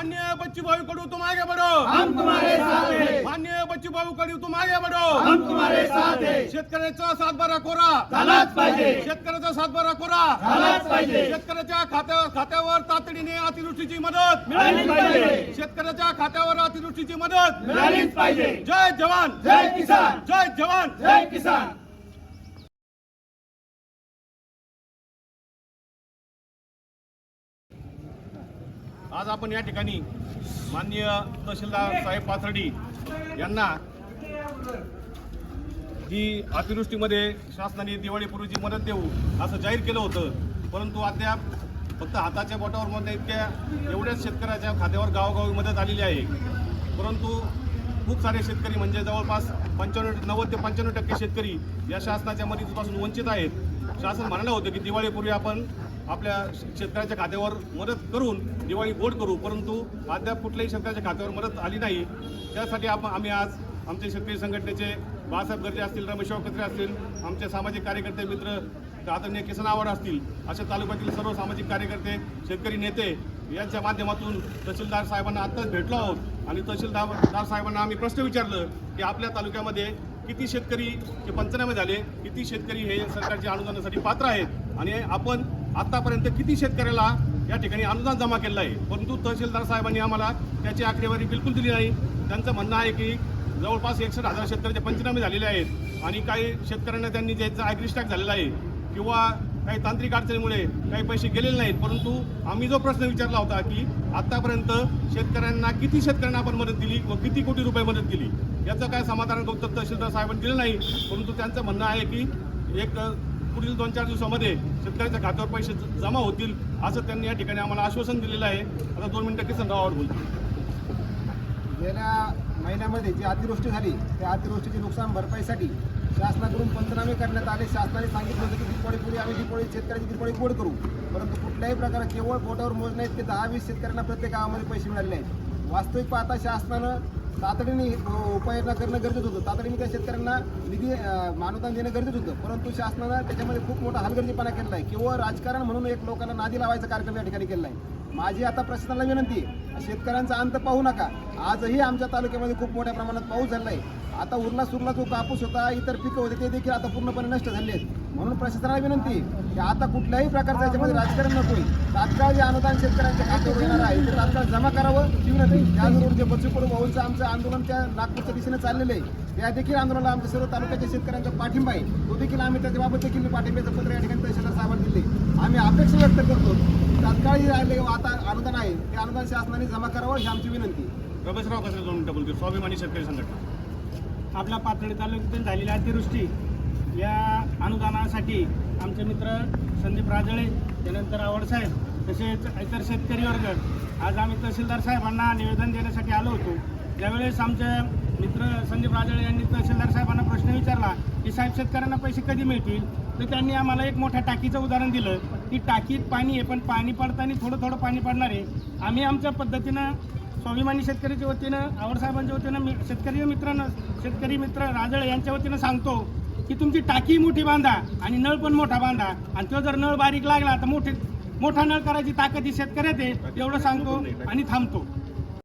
मान्य बच्चू भाऊ कडू तुम आगे बढ़ो. हम तुम्हारे साथ. हैं मान्य बच्चू भाऊ कडू तुम आगे बढ़ो. हम तुम्हारे साथ. हैं शेतकऱ्याचा सातबारा कोरा. झालाच पाहिजे. शेतकऱ्याचा सातबारा कोरा. झालाच पाहिजे. शेतकऱ्याच्या खात्या खात्यावर तातडीने अतिवृष्टीची मदत. मिळालीच पाहिजे. शेतकऱ्याच्या खात्यावर अतिवृष्टीची मदत. मिळालीच पाहिजे. जय जवान. जय किसान. जय जवान. जय किसान. आज आपण या ठिकाणी माननीय तहसीलदार साहेब पाथर्डी यांना जी अतिवृष्टीमध्ये शासनाने दिवाळीपूर्वीची मदत देऊ असं जाहीर केलं होतं. परंतु अद्याप फक्त हाताच्या बोटावर मदत इतक्या एवढ्याच शेतकऱ्याच्या खात्यावर गावोगावी मदत आलेली आहे. परंतु खूप सारे शेतकरी म्हणजे जवळपास पंच्याण्णव नव्वद ते पंच्याण्णव टक्के शेतकरी या शासनाच्या मदतीपासून वंचित आहेत. शासन म्हणालं होतं की दिवाळीपूर्वी आपण आपल्या शेतकऱ्याच्या खात्यावर मदत करून दिवाळी गोड करू परंतु अद्याप कुठल्याही शेतकऱ्याच्या खात्यावर मदत आली नाही. त्यासाठी आपण आम्ही आज आमचे शेतकरी संघटनेचे बाळासाहेब गर्जे असतील रमेशराव कत्रे असतील आमचे सामाजिक कार्यकर्ते मित्र आदरणीय किसन आव्हाड असतील अशा तालुक्यातील सर्व सामाजिक कार्यकर्ते शेतकरी नेते यांच्या माध्यमातून तहसीलदार साहेबांना आत्ताच भेटलो आहोत. आणि तहसीलदार साहेबांना आम्ही प्रश्न विचारलं की आपल्या तालुक्यामध्ये किती शेतकरी जे पंचनामे झाले किती शेतकरी हे सरकारच्या अनुदानासाठी पात्र आहेत? आणि आपण आतापर्यंत किती शेतकऱ्याला या ठिकाणी अनुदान जमा केलं आहे? परंतु तहसीलदार साहेबांनी आम्हाला त्याची आकडेवारी बिलकुल दिली नाही. त्यांचं म्हणणं आहे की जवळपास एकसष्ट हजार शेतकऱ्याचे पंचनामे झालेले आहेत आणि काही शेतकऱ्यांना त्यांनी ज्याचा ॲग्रिस्टॅक झालेला आहे किंवा काही तांत्रिक अडचणीमुळे काही पैसे गेलेले नाहीत. परंतु आम्ही जो प्रश्न विचारला होता की आतापर्यंत शेतकऱ्यांना किती शेतकऱ्यांना आपण मदत दिली व किती कोटी रुपये मदत दिली? याचं काय समाधान उत्तर तहसीलदार साहेबांनी दिलं नाही. परंतु त्यांचं म्हणणं आहे की एक पुढील दोन चार दिवसामध्ये शेतकऱ्याच्या खात्यावर पैसे जमा होतील असं त्यांनी या ठिकाणी आम्हाला आश्वासन दिलेलं आहे. आता दोन मिनिटं किसन रावावर बोलतो गेल्या महिन्यामध्ये जी अतिवृष्टी झाली त्या अतिवृष्टीची नुकसान भरपाईसाठी शासनाकडून पंचनामे करण्यात आले. शासनाने सांगितलं होतं की पुढे आम्ही दिपोळी शेतकऱ्याची दिपोळी गोड करू. परंतु कुठल्याही प्रकारे केवळ बोटावर मोजण्या इतके दहा वीस शेतकऱ्यांना प्रत्येक गावामध्ये पैसे मिळाले नाहीत वास्तविक पाहता शासनानं तातडीने उपाययोजना करणं गरजेचं होतं. तातडीने त्या शेतकऱ्यांना निधी मानवदान देणं गरजेचं होतं. परंतु शासनानं त्याच्यामध्ये खूप मोठा हलगर्जीपणा केलेला आहे. किंवा राजकारण म्हणून एक लोकांना नादी लावायचा कार्यक्रम या ठिकाणी केला आहे. माझी आता प्रशासनाला विनंती आहे. शेतकऱ्यांचा अंत पाहू नका. आजही आमच्या तालुक्यामध्ये खूप मोठ्या प्रमाणात पाऊस झाला आहे. आता उरला सुरला जो कापूस होता इतर पिकं होते ते देखील आता पूर्णपणे नष्ट झाले आहेत. म्हणून प्रशासनाला विनंती की आता कुठल्याही प्रकारचं याच्यामध्ये राजकारण नकोय. तात्काळ जे अनुदान शेतकऱ्यांच्या खात्यावर येणार आहे ते तात्काळ जमा करावं ती विनंती त्याचबरोबर जे बच्चूकडू भाऊंचं आमचं आंदोलन त्या नागपूरच्या दिशेने चाललेलं आहे त्या देखील आंदोलनाला आमच्या सर्व तालुक्याच्या शेतकऱ्यांचा पाठिंबा आहे. तो देखील आम्ही त्याच्याबाबत देखील पाठिंब्याचं पत्र या ठिकाणी तहसीलदार साहेबांना दिले आम्ही अपेक्षा व्यक्त करतो तात्काळ जे राहिले हो, आता अनुदान आहे ते अनुदान शासनाने जमा करावं ही आमची विनंती रमेशराव कसं दोन डबल स्वाभिमानी शेतकरी संघटना. आपल्या पाथर्डी तालुक्यातील झालेल्या अतिवृष्टी या अनुदानासाठी आमचे मित्र संदीप राजळे त्यानंतर आवडसाहेब तसेच इतर शेतकरी वर्ग आज आम्ही तहसीलदार साहेबांना निवेदन देण्यासाठी आलो होतो. ज्यावेळेस आमचे मित्र संदीप राजळे यांनी तहसीलदार साहेबांना प्रश्न विचारला की साहेब शेतकऱ्यांना पैसे कधी मिळतील? तर त्यांनी आम्हाला एक मोठ्या टाकीचं उदाहरण दिलं. की टाकीत पाणी आहे पण पाणी पडताना थोडं थोडं पाणी पडणार आहे. आम्ही आमच्या पद्धतीनं स्वाभिमानी शेतकऱ्याच्या वतीनं आवडसाहेबांच्या वतीनं मी शेतकरी मित्रांना शेतकरी मित्र राजळ यांच्या वतीनं सांगतो की तुमची टाकी मोठी बांधा आणि नळ पण मोठा बांधा. आणि तो जर नळ बारीक लागला तर मोठे मोठा नळ करायची ताकद ही शेतकऱ्यात आहे एवढं सांगतो आणि थांबतो.